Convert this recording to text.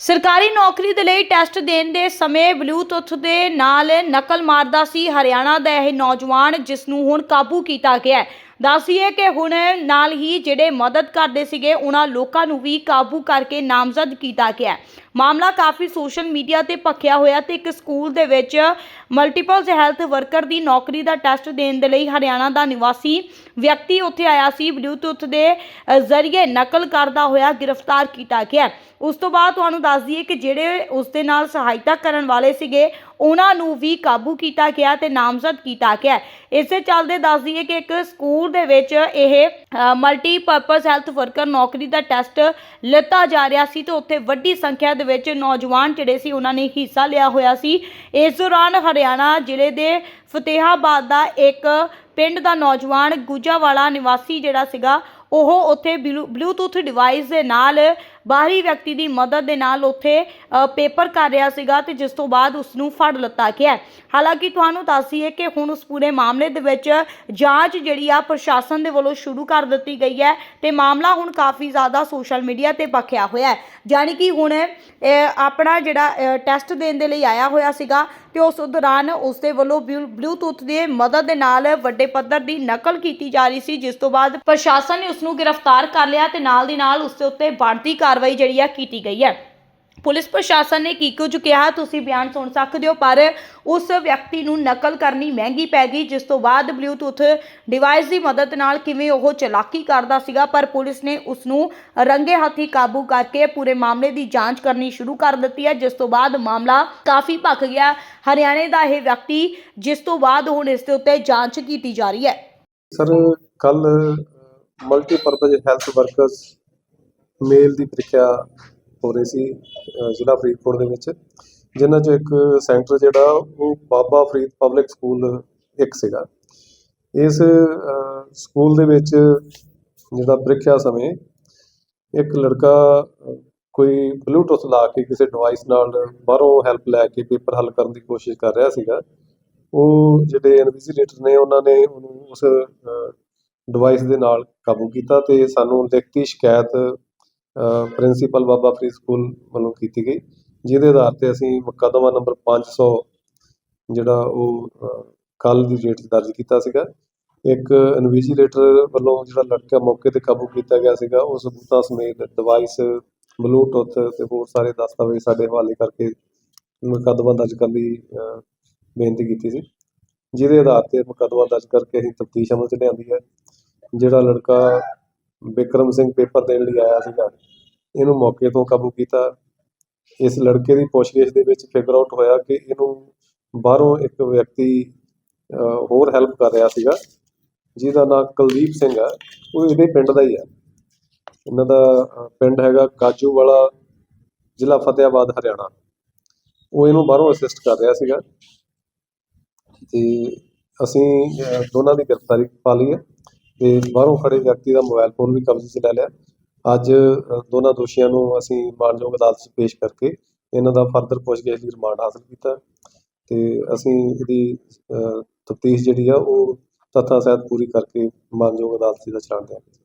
ਸਰਕਾਰੀ ਨੌਕਰੀ ਦੇ ਲਈ ਟੈਸਟ ਦੇਣ ਦੇ ਸਮੇਂ ਬਲੂਟੁੱਥ ਦੇ ਨਾਲ ਨਕਲ ਮਾਰਦਾ ਸੀ ਹਰਿਆਣਾ ਦਾ ਇਹ ਨੌਜਵਾਨ, ਜਿਸ ਨੂੰ ਹੁਣ ਕਾਬੂ ਕੀਤਾ ਗਿਆ ਹੈ। ਦੱਸੀਏ ਕਿ ਹੁਣ ਨਾਲ ਹੀ ਜਿਹੜੇ ਮਦਦ ਕਰਦੇ ਸੀਗੇ, ਉਹਨਾਂ ਲੋਕਾਂ ਨੂੰ ਵੀ ਕਾਬੂ ਕਰਕੇ ਨਾਮਜ਼ਦ ਕੀਤਾ ਗਿਆ ਮਾਮਲਾ ਕਾਫੀ ਸੋਸ਼ਲ ਮੀਡੀਆ ਤੇ ਭਖਿਆ ਹੋਇਆ ਤੇ ਇੱਕ ਸਕੂਲ ਦੇ ਵਿੱਚ ਮਲਟੀਪਲ ਹੈਲਥ ਵਰਕਰ ਦੀ ਨੌਕਰੀ ਦਾ ਟੈਸਟ ਦੇਣ ਦੇ ਲਈ ਹਰਿਆਣਾ ਦਾ ਨਿਵਾਸੀ ਵਿਅਕਤੀ ਉੱਥੇ ਆਇਆ ਸੀ। ਬਲੂਟੁੱਥ ਦੇ ਜ਼ਰੀਏ ਨਕਲ ਕਰਦਾ ਹੋਇਆ ਗ੍ਰਿਫਤਾਰ ਕੀਤਾ ਗਿਆ ਉਸ ਤੋਂ ਬਾਅਦ ਤੁਹਾਨੂੰ ਦੱਸ ਦਈਏ ਕਿ ਜਿਹੜੇ ਉਸ ਦੇ ਨਾਲ ਸਹਾਇਤਾ ਕਰਨ ਵਾਲੇ ਸੀਗੇ ਉਹਨਾਂ ਨੂੰ ਵੀ ਕਾਬੂ ਕੀਤਾ ਗਿਆ ਤੇ ਨਾਮਜ਼ਦ ਕੀਤਾ ਗਿਆ ਇਸੇ ਚੱਲਦੇ ਦੱਸ ਦਈਏ ਕਿ ਇੱਕ ਸਕੂਲ ਦੇ ਵਿੱਚ ਇਹ ਮਲਟੀਪਰਪਸ ਹੈਲਥ ਵਰਕਰ ਨੌਕਰੀ ਦਾ ਟੈਸਟ ਲਿੱਤਾ ਜਾ ਰਿਹਾ ਸੀ ਤੇ ਉੱਥੇ ਵੱਡੀ ਸੰਖਿਆ ਦੇ ਵਿੱਚ ਨੌਜਵਾਨ ਜਿਹੜੇ ਸੀ ਉਹਨਾਂ ਨੇ ਹਿੱਸਾ ਲਿਆ ਹੋਇਆ ਸੀ। ਇਸ ਦੌਰਾਨ ਹਰਿਆਣਾ ਜ਼ਿਲ੍ਹੇ ਦੇ ਫਤਿਹਾਬਾਦ ਦਾ ਇੱਕ ਪਿੰਡ ਦਾ ਨੌਜਵਾਨ ਗੁਜਾਵਾਲਾ ਨਿਵਾਸੀ ਜਿਹੜਾ ਸੀਗਾ, ਉਹ ਉੱਥੇ ਬਲੂ- ਬਲੂਟੁੱਥ ਡਿਵਾਈਸ ਦੇ ਨਾਲ ਬਾਹਰੀ ਵਿਅਕਤੀ ਦੀ ਮਦਦ ਦੇ ਨਾਲ ਉੱਥੇ ਪੇਪਰ ਕਰ ਰਿਹਾ ਸੀਗਾ ਤੇ ਜਿਸ ਤੋਂ ਬਾਅਦ ਉਸ ਨੂੰ ਫੜ ਲਿੱਤਾ ਗਿਆ ਹਾਲਾਂਕਿ ਤੁਹਾਨੂੰ ਦੱਸੀਏ ਕਿ ਹੁਣ ਉਸ ਪੂਰੇ ਮਾਮਲੇ ਦੇ ਵਿੱਚ ਜਾਂਚ ਜਿਹੜੀ ਆ ਪ੍ਰਸ਼ਾਸਨ ਦੇ ਵੱਲੋਂ ਸ਼ੁਰੂ ਕਰ ਦਿੱਤੀ ਗਈ ਹੈ ਤੇ ਮਾਮਲਾ ਹੁਣ ਕਾਫੀ ਜ਼ਿਆਦਾ ਸੋਸ਼ਲ ਮੀਡੀਆ ਤੇ ਭਖਿਆ ਹੋਇਆ ਹੈ। ਜਾਣੀ ਕਿ ਹੁਣ ਆਪਣਾ ਜਿਹੜਾ ਟੈਸਟ ਦੇਣ ਦੇ ਲਈ ਆਇਆ ਹੋਇਆ ਸੀਗਾ ਤੇ ਉਸ ਦੌਰਾਨ ਉਸ ਦੇ ਵੱਲੋਂ ਬਲੂ- ਬਲੂਟੁੱਥ ਦੀ ਮਦਦ ਦੇ ਨਾਲ ਵੱਡੇ ਪੱਧਰ ਦੀ ਨਕਲ ਕੀਤੀ ਜਾ ਰਹੀ ਸੀ, ਜਿਸ ਤੋਂ ਬਾਅਦ ਪ੍ਰਸ਼ਾਸਨ ਨੇ ਉਸ ਨੂੰ ਗ੍ਰਿਫਤਾਰ ਕਰ ਲਿਆ ਤੇ ਨਾਲ ਦੀ ਨਾਲ ਉਸ ਦੇ ਉੱਤੇ ਬਣਦੀ ਕਾਰਵਾਈ ਜਿਹੜੀ ਆ ਕੀਤੀ ਗਈ ਹੈ ਪੁਲਿਸ ਪ੍ਰਸ਼ਾਸਨ ਨੇ ਕੀ ਕੁਝ ਕਿਹਾ ਤੁਸੀਂ ਬਿਆਨ ਸੁਣ ਸਕਦੇ ਹੋ, ਪਰ ਉਸ ਵਿਅਕਤੀ ਨੂੰ ਨਕਲ ਕਰਨੀ ਮਹਿੰਗੀ ਪੈ ਗਈ, ਜਿਸ ਤੋਂ ਬਾਅਦ ਬਲੂਟੁੱਥ ਡਿਵਾਈਸ ਦੀ ਮਦਦ ਨਾਲ ਕਿਵੇਂ ਉਹ ਚਲਾਕੀ ਕਰਦਾ ਸੀਗਾ, ਪਰ ਪੁਲਿਸ ਨੇ ਉਸ ਨੂੰ ਰੰਗੇ ਹੱਥੀ ਕਾਬੂ ਕਰਕੇ ਪੂਰੇ ਮਾਮਲੇ ਦੀ ਜਾਂਚ ਕਰਨੀ ਸ਼ੁਰੂ ਕਰ ਦਿੱਤੀ ਹੈ, ਜਿਸ ਤੋਂ ਬਾਅਦ ਮਾਮਲਾ ਕਾਫੀ ਭਖ ਗਿਆ। ਹਰਿਆਣੇ ਦਾ ਇਹ ਵਿਅਕਤੀ, ਜਿਸ ਤੋਂ ਬਾਅਦ ਹੁਣ ਇਸ ਦੇ ਉੱਤੇ ਜਾਂਚ ਕੀਤੀ ਜਾ ਰਹੀ ਹੈ। ਸਰ ਕੱਲ ਮਲਟੀਪਰਪਸ ਹੈਲਥ ਵਰਕਰਸ ਮੇਲ ਦੀ ਪ੍ਰੀਖਿਆ ਹੋ ਰਹੀ ਸੀ ਜ਼ਿਲ੍ਹਾ ਫਰੀਦਕੋਟ ਦੇ ਵਿੱਚ, ਜਿਨ੍ਹਾਂ 'ਚ ਇੱਕ ਸੈਂਟਰ ਜਿਹੜਾ ਉਹ ਬਾਬਾ ਫਰੀਦ ਪਬਲਿਕ ਸਕੂਲ ਇੱਕ ਸੀਗਾ। ਇਸ ਸਕੂਲ ਦੇ ਵਿੱਚ ਜਿਹੜਾ ਪ੍ਰੀਖਿਆ ਸਮੇਂ ਇੱਕ ਲੜਕਾ ਕੋਈ ਬਲੂਟੁੱਥ ਲਾ ਕੇ ਕਿਸੇ ਡਿਵਾਈਸ ਨਾਲ ਬਾਹਰੋਂ ਹੈਲਪ ਲੈ ਕੇ ਪੇਪਰ ਹੱਲ ਕਰਨ ਦੀ ਕੋਸ਼ਿਸ਼ ਕਰ ਰਿਹਾ ਸੀਗਾ। ਉਹ ਜਿਹੜੇ ਇਨਵਿਜੀਲੇਟਰ ਨੇ, ਉਹਨਾਂ ਨੇ ਉਹਨੂੰ ਉਸ ਡਿਵਾਈਸ ਦੇ ਨਾਲ ਕਾਬੂ ਕੀਤਾ ਤੇ ਸਾਨੂੰ ਲਿਖਤੀ ਸ਼ਿਕਾਇਤ ਪ੍ਰਿੰਸੀਪਲ ਬਾਬਾ ਫਰੀਦ ਸਕੂਲ ਵੱਲੋਂ ਕੀਤੀ ਗਈ, ਜਿਹਦੇ ਆਧਾਰ ਤੇ ਅਸੀਂ ਮੁਕੱਦਮਾ ਨੰਬਰ 500 ਜਿਹੜਾ ਉਹ ਕੱਲ ਦੀ ਡੇਟ 'ਚ ਦਰਜ ਕੀਤਾ ਸੀਗਾ। ਇੱਕ ਇਨਵਿਜੀਲੇਟਰ ਵੱਲੋਂ ਜਿਹੜਾ ਲੜਕਾ ਮੌਕੇ ਤੇ ਕਾਬੂ ਕੀਤਾ ਗਿਆ ਸੀਗਾ, ਉਹ ਸਬੂਤਾਂ ਸਮੇਤ ਡਿਵਾਈਸ ਬਲੂਟੁੱਥ ਤੇ ਹੋਰ ਸਾਰੇ ਦਸਤਾਵੇਜ਼ ਸਾਡੇ ਹਵਾਲੇ ਕਰਕੇ ਮੁਕੱਦਮਾ ਦਰਜ ਕਰਨ ਦੀ ਬੇਨਤੀ ਕੀਤੀ ਸੀ। ਜਿਹਦੇ ਆਧਾਰ ਤੇ ਮੁਕੱਦਮਾ ਦਰਜ ਕਰਕੇ ਅਸੀਂ ਤਫਤੀਸ਼ ਅਮਲ 'ਚ ਲਿਆਂਦੀ ਹੈ। ਜਿਹੜਾ ਲੜਕਾ ਬਿਕਰਮ ਸਿੰਘ ਪੇਪਰ ਦੇਣ ਲਈ ਆਇਆ ਸੀਗਾ। ਇਹਨੂੰ ਮੌਕੇ ਤੋਂ ਕਾਬੂ ਕੀਤਾ। ਇਸ ਲੜਕੇ ਦੀ ਪੁੱਛਗਿੱਛ ਦੇ ਵਿੱਚ ਫਿਗਰ ਆਊਟ ਹੋਇਆ ਕਿ ਇਹਨੂੰ ਬਾਹਰੋਂ ਇੱਕ ਵਿਅਕਤੀ ਹੋਰ ਹੈਲਪ ਕਰ ਰਿਹਾ ਸੀਗਾ। ਜਿਹਦਾ ਨਾਮ ਕੁਲਦੀਪ ਸਿੰਘ ਆ। ਉਹ ਇਹਦੇ ਪਿੰਡ ਦਾ ਹੀ ਆ। ਇਹਨਾਂ ਦਾ ਪਿੰਡ ਹੈਗਾ ਕਾਜੂ ਵਾਲਾ ਜ਼ਿਲ੍ਹਾ ਫਤਿਆਬਾਦ ਹਰਿਆਣਾ। ਉਹ ਇਹਨੂੰ ਬਾਹਰੋਂ ਅਸਿਸਟ ਕਰ ਰਿਹਾ ਸੀਗਾ। ਤੇ ਅਸੀਂ ਦੋਨਾਂ ਦੀ ਗ੍ਰਿਫਤਾਰੀ ਪਾ ਲਈ ਹੈ। ਤੇ ਬਾਹਰੋਂ ਖੜੇ ਵਿਅਕਤੀ ਦਾ ਮੋਬਾਈਲ ਫੋਨ ਵੀ ਕਬਜ਼ੇ 'ਚ ਲੈ ਲਿਆ। ਅੱਜ ਦੋਨਾਂ ਦੋਸ਼ੀਆਂ ਨੂੰ ਅਸੀਂ ਮਾਨਯੋਗ ਅਦਾਲਤ 'ਚ ਪੇਸ਼ ਕਰਕੇ ਇਹਨਾਂ ਦਾ ਫਰਦਰ ਪੁੱਛਗਿੱਛ ਲਈ ਰਿਮਾਂਡ ਹਾਸਲ ਕੀਤਾ। ਤੇ ਅਸੀਂ ਇਹਦੀ ਤਫਤੀਸ਼ ਜਿਹੜੀ ਆ, ਉਹ ਤੱਥਾਂ ਸਹਿਤ ਪੂਰੀ ਕਰਕੇ ਮਾਨਯੋਗ ਅਦਾਲਤ 'ਚ ਦਾ ਚਲਾਣ ਦਿਆਂਗੇ।